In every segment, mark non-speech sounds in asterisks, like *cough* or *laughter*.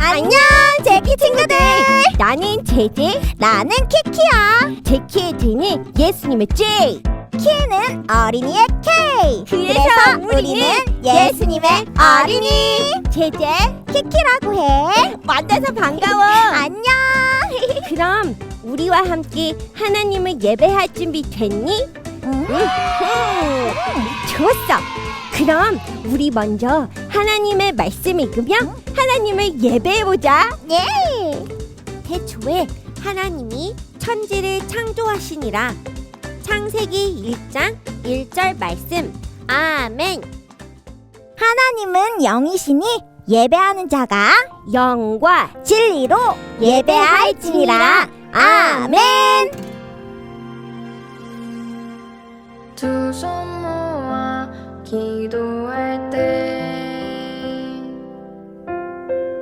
안녕, 제키 친구들. 나는 제제, 나는 키키야. 제키의 제는 예수님의 J, 키는 어린이의 K. 그래서 우리는 예수님의 어린이. 제제, 키키라고 해. 만나서 반가워. 안녕. *laughs* 그럼 우리와 함께 하나님을 예배할 준비 됐니? 응. 좋았어. 그럼 우리 먼저 하나님의 말씀 읽으며 하나님을 예배해 보자. 예. 태초에 하나님이 천지를 창조하시니라. 창세기 1장 1절 말씀. 아멘. 하나님은 영이시니 예배하는 자가 영과 진리로 예배할지니라. 아멘. 두손 모아 기도할 때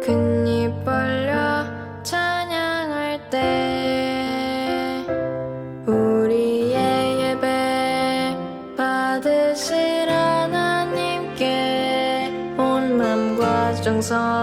큰입 벌려 찬양할 때 우리의 예배 받으실 하나님께 온 맘과 정성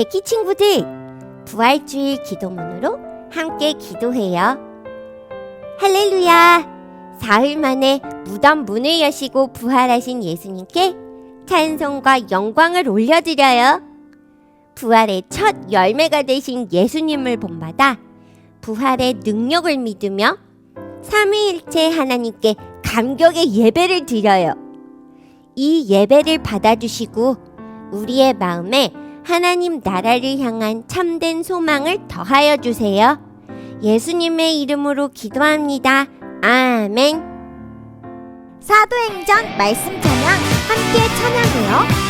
제키 친구들, 부활주일 기도문으로 함께 기도해요. 할렐루야! 사흘 만에 무덤 문을 여시고 부활하신 예수님께 찬송과 영광을 올려드려요. 부활의 첫 열매가 되신 예수님을 본받아 부활의 능력을 믿으며 삼위일체 하나님께 감격의 예배를 드려요. 이 예배를 받아주시고 우리의 마음에 하나님 나라를 향한 참된 소망을 더하여 주세요. 예수님의 이름으로 기도합니다. 아멘. 사도행전 말씀 찬양 함께 찬양해요.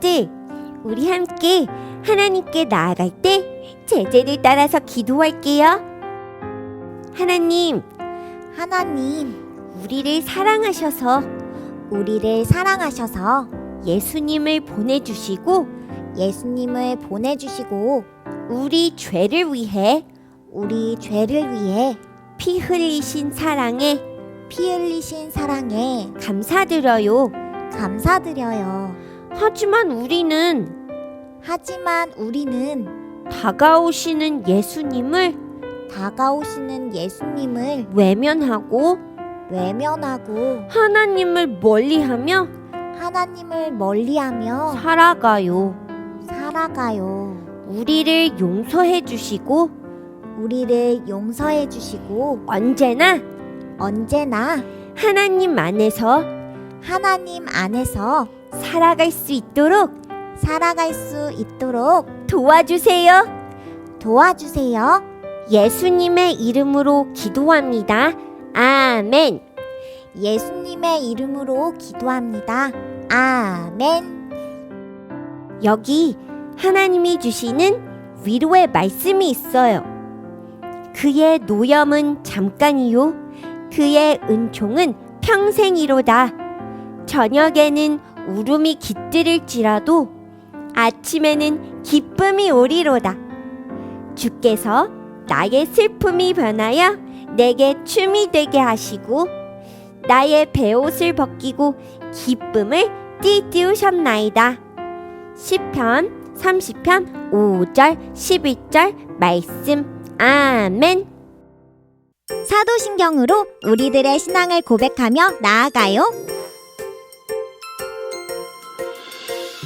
친구들, 우리 함께 하나님께 나아갈 때 제재를 따라서 기도할게요. 하나님, 하나님, 우리를 사랑하셔서 우리를 사랑하셔서 예수님을 보내주시고 예수님을 보내주시고 우리 죄를 위해 우리 죄를 위해 피 흘리신 사랑에 피 흘리신 사랑에 감사드려요. 감사드려요. 하지만 우리는 하지만 우리는 다가오시는 예수님을 다가오시는 예수님을 외면하고 외면하고 하나님을 멀리하며 하나님을 멀리하며 살아가요. 살아가요. 우리를 용서해 주시고 우리를 용서해 주시고 언제나 언제나 하나님 안에서 하나님 안에서 살아갈 수 있도록 살아갈 수 있도록 도와주세요. 도와주세요. 예수님의 이름으로 기도합니다. 아멘. 예수님의 이름으로 기도합니다. 아멘. 여기 하나님이 주시는 위로의 말씀이 있어요. 그의 노염은 잠깐이요. 그의 은총은 평생이로다. 저녁에는 울음이 깃들일지라도 아침에는 기쁨이 오리로다. 주께서 나의 슬픔이 변하여 내게 춤이 되게 하시고 나의 베옷을 벗기고 기쁨을 띠띠우셨나이다. 시편 30편 5절 11절 말씀 아멘 사도신경으로 우리들의 신앙을 고백하며 나아가요.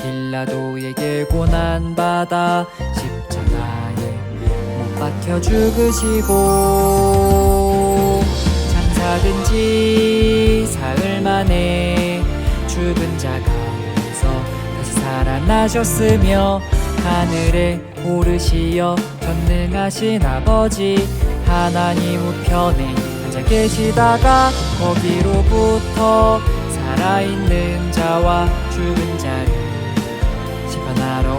빌라도에게 고난받아 십자가에 못 박혀 죽으시고 장사된 지 사흘 만에 죽은 자 가운데서 다시 살아나셨으며 하늘에 오르시어 전능하신 아버지 하나님 우편에 앉아 계시다가 거기로부터 살아있는 자와 죽은 자를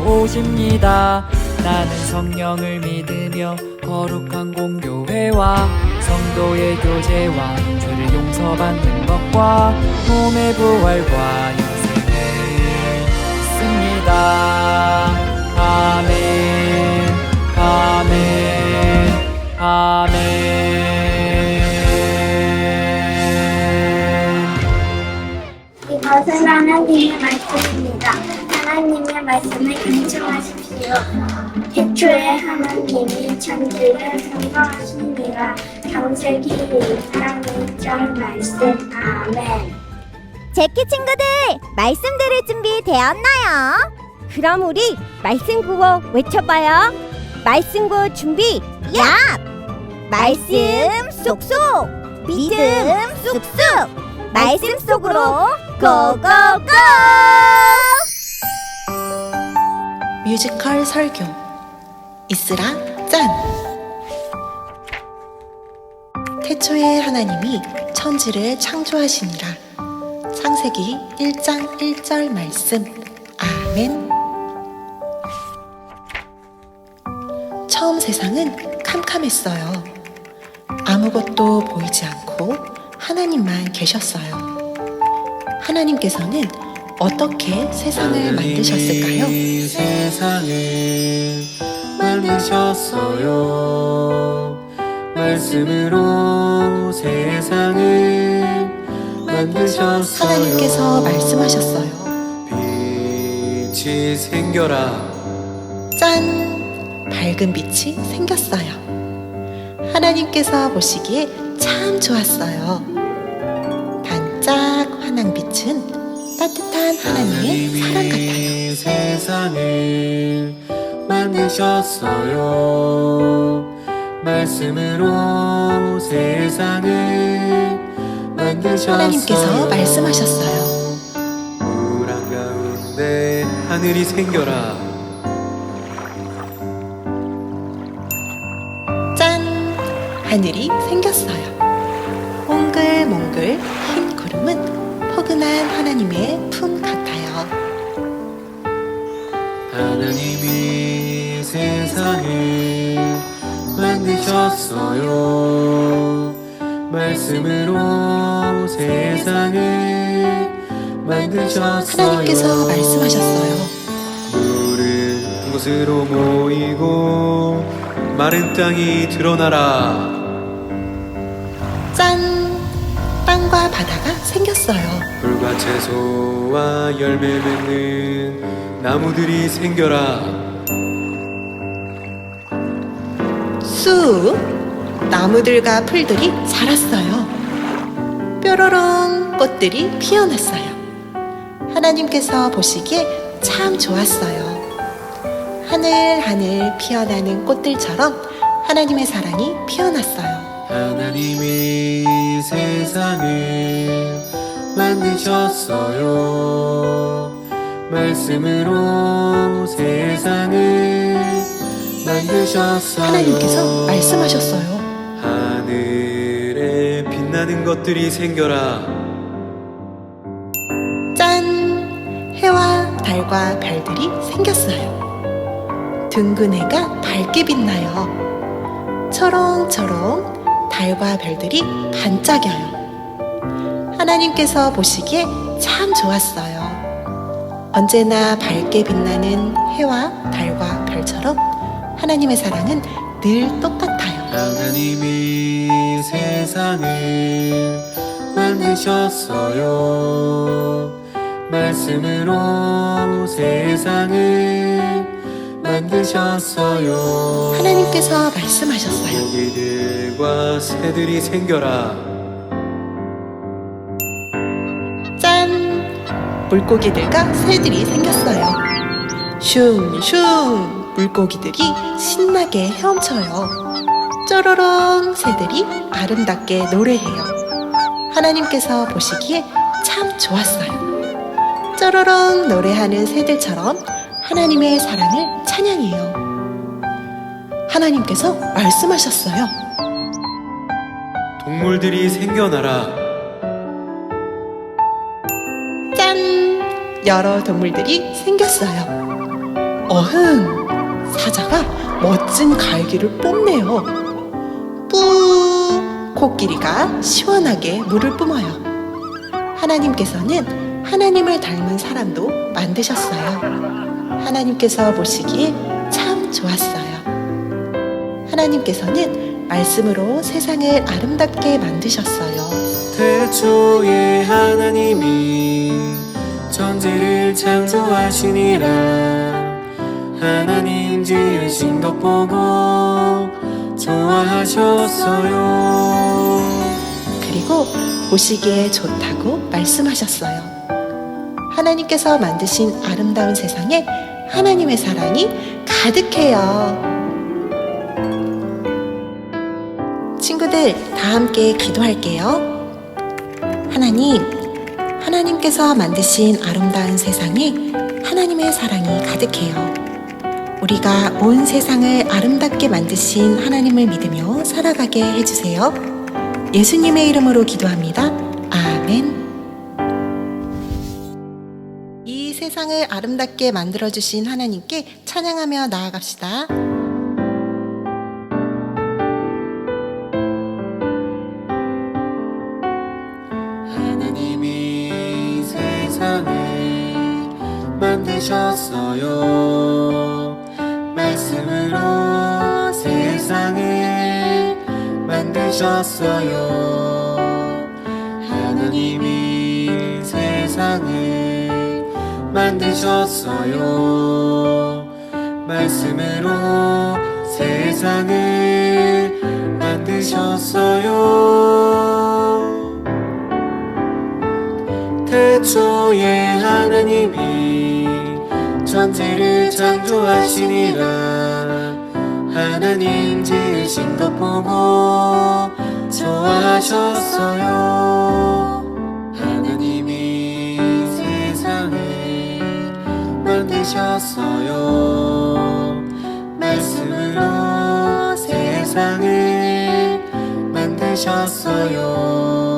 오십니다. 나는 성령을 믿으며 거룩한 공교회와 성도의 교제와 죄를 용서받는 것과 몸의 부활과 영생을 믿습니다. 아멘, 아멘, 아멘. 이것은 하나님의 말씀입니다. 하나님의 말씀을 경청하십시오. 태초에 하나님이 천지를 창조하시니라. 창세기 1장 1절 말씀. 아멘. 제키 친구들, 말씀 들을 준비 되었나요? 그럼 우리 말씀 구호 외쳐봐요 말씀 구호 준비 야! 말씀 쏙쏙! 믿음 쑥쑥! 말씀 속으로 고고고! 뮤지컬 설교. 이스라 짠! 태초에 하나님이 천지를 창조하시니라. 창세기 1장 1절 말씀. 아멘. 처음 세상은 캄캄했어요. 아무것도 보이지 않고 하나님만 계셨어요. 하나님께서는 어떻게 세상을 만드셨을까요? 세상을 만드셨어요. 말씀으로 세상을 만드셨어요. 하나님께서 말씀하셨어요. 빛이 생겨라. 짠! 밝은 빛이 생겼어요. 하나님께서 보시기에 참 좋았어요. 반짝 환한 빛은 따뜻한 하나님의 사랑 같아요. 세상을 만드셨어요 말씀으로 세상을 만드셨어요 하나님께서 말씀하셨어요. 물 한가운데 하늘이 생겨라 짠! 하늘이 생겼어요. 몽글몽글 포근한 하나님의 품 같아요. 하나님이 세상을 만드셨어요 말씀으로 세상을 만드셨어요 하나님께서 말씀하셨어요. 물은 한 곳으로 모이고 마른 땅이 드러나라 바다가 생겼어요. 불과 채소와 열매 맺는 나무들이 생겨라 쑥! 나무들과 풀들이 자랐어요. 뾰로롱 꽃들이 피어났어요. 하나님께서 보시기에 참 좋았어요. 하늘 하늘 피어나는 꽃들처럼 하나님의 사랑이 피어났어요. 하나님이 세상을 만드셨어요 말씀으로 세상을 만드셨어요 하나님께서 말씀하셨어요. 하늘에 빛나는 것들이 생겨라 짠! 해와 달과 별들이 생겼어요. 둥근 해가 밝게 빛나요. 초롱초롱 달과 별들이 반짝여요. 하나님께서 보시기에 참 좋았어요. 언제나 밝게 빛나는 해와 달과 별처럼 하나님의 사랑은 늘 똑같아요. 하나님이 세상을 만드셨어요 말씀으로 세상을 만드셨어요 하나님께서. 고기들과 새들이 생겨라 짠! 물고기들과 새들이 생겼어요. 슝슝 물고기들이 신나게 헤엄쳐요. 쪼로롱 새들이 아름답게 노래해요. 하나님께서 보시기에 참 좋았어요. 쪼로롱 노래하는 새들처럼 하나님의 사랑을 찬양해요. 하나님께서 말씀하셨어요. 동물들이 생겨나라 짠! 여러 동물들이 생겼어요. 어흥! 사자가 멋진 갈기를 뽐내요. 뿌! 코끼리가 시원하게 물을 뿜어요. 하나님께서는 하나님을 닮은 사람도 만드셨어요. 하나님께서 보시기에 참 좋았어요. 하나님께서는 말씀으로 세상을 아름답게 만드셨어요. 태초에 하나님이 전지를 창조하시니라 하나님 지으신 것 보고 좋아하셨어요 그리고 보시기에 좋다고 말씀하셨어요. 하나님께서 만드신 아름다운 세상에 하나님의 사랑이 가득해요. 친구들, 다 함께 기도할게요. 하나님, 하나님께서 만드신 아름다운 세상에 하나님의 사랑이 가득해요. 우리가 온 세상을 아름답게 만드신 하나님을 믿으며 살아가게 해주세요. 예수님의 이름으로 기도합니다. 아멘. 이 세상을 아름답게 만들어주신 하나님께 찬양하며 나아갑시다. 만드셨어요. 말씀으로 세상을 만드셨어요. 하나님이 세상을 만드셨어요. 말씀으로 세상을 만드셨어요. 태초에 하나님이 천지를 창조하시니라. 하나님 지으신 것 보고 좋아하셨어요. 하나님이 세상을 만드셨어요. 말씀으로 세상을 만드셨어요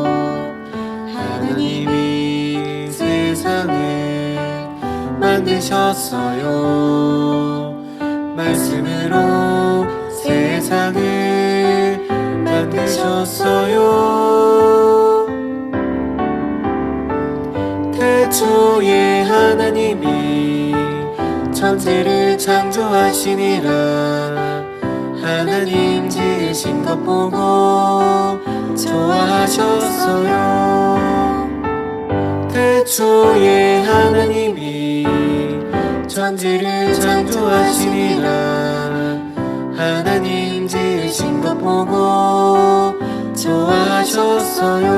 만드셨어요. 말씀으로 세상을 만드셨어요. 태초에 하나님이 천지를 창조하시니라. 하나님 지으신 것 보고 좋아하셨어요. 태초에 하나님이 천지를 창조하시니라. 하나님 지으신 것 보고 좋아하셨어요.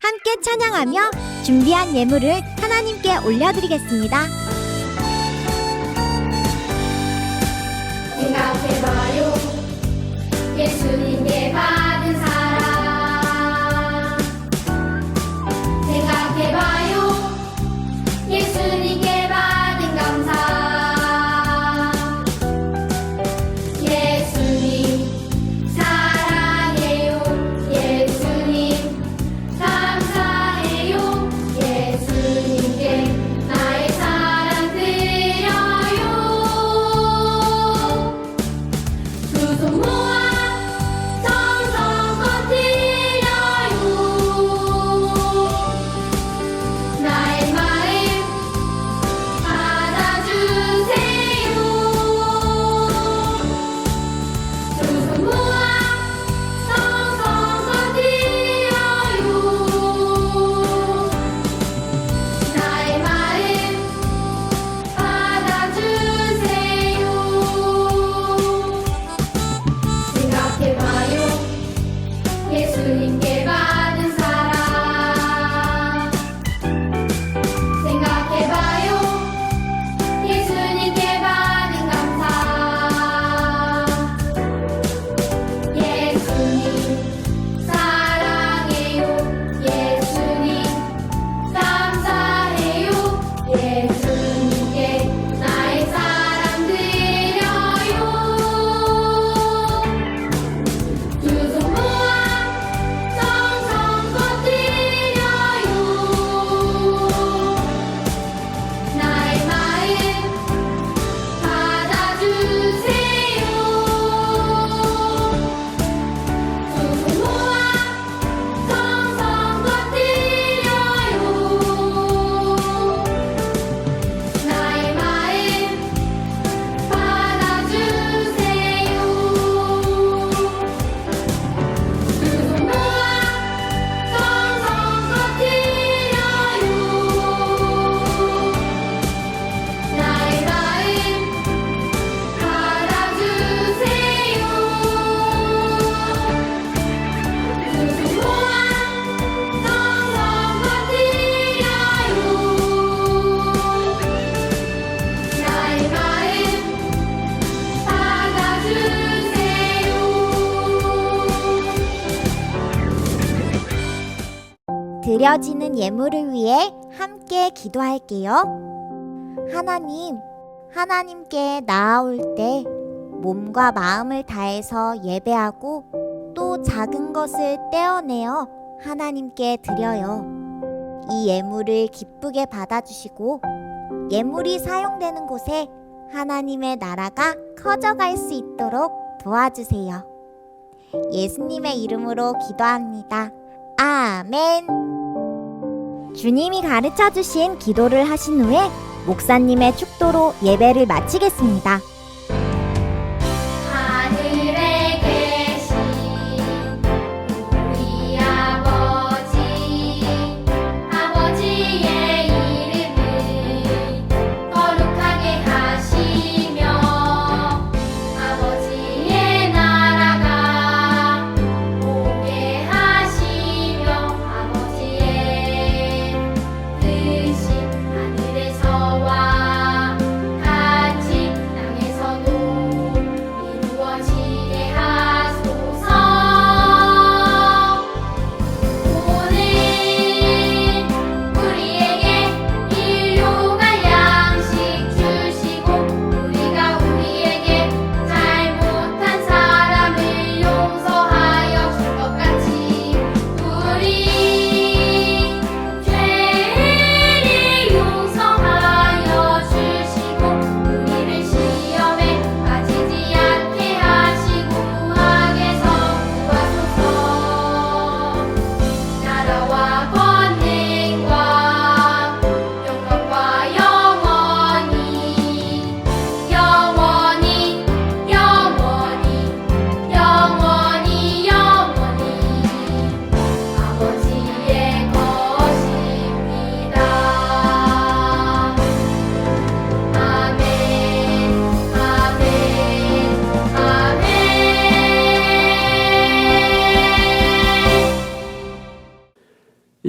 함께 찬양하며 준비한 예물을 하나님께 올려드리겠습니다. 생각해봐요. 예수님께 받 드려지는 예물을 위해 함께 기도할게요. 하나님, 하나님께 나아올 때 몸과 마음을 다해서 예배하고 또 작은 것을 떼어내어 하나님께 드려요. 이 예물을 기쁘게 받아주시고 예물이 사용되는 곳에 하나님의 나라가 커져갈 수 있도록 도와주세요. 예수님의 이름으로 기도합니다. 아멘. 주님이 가르쳐 주신 기도를 하신 후에 목사님의 축도로 예배를 마치겠습니다.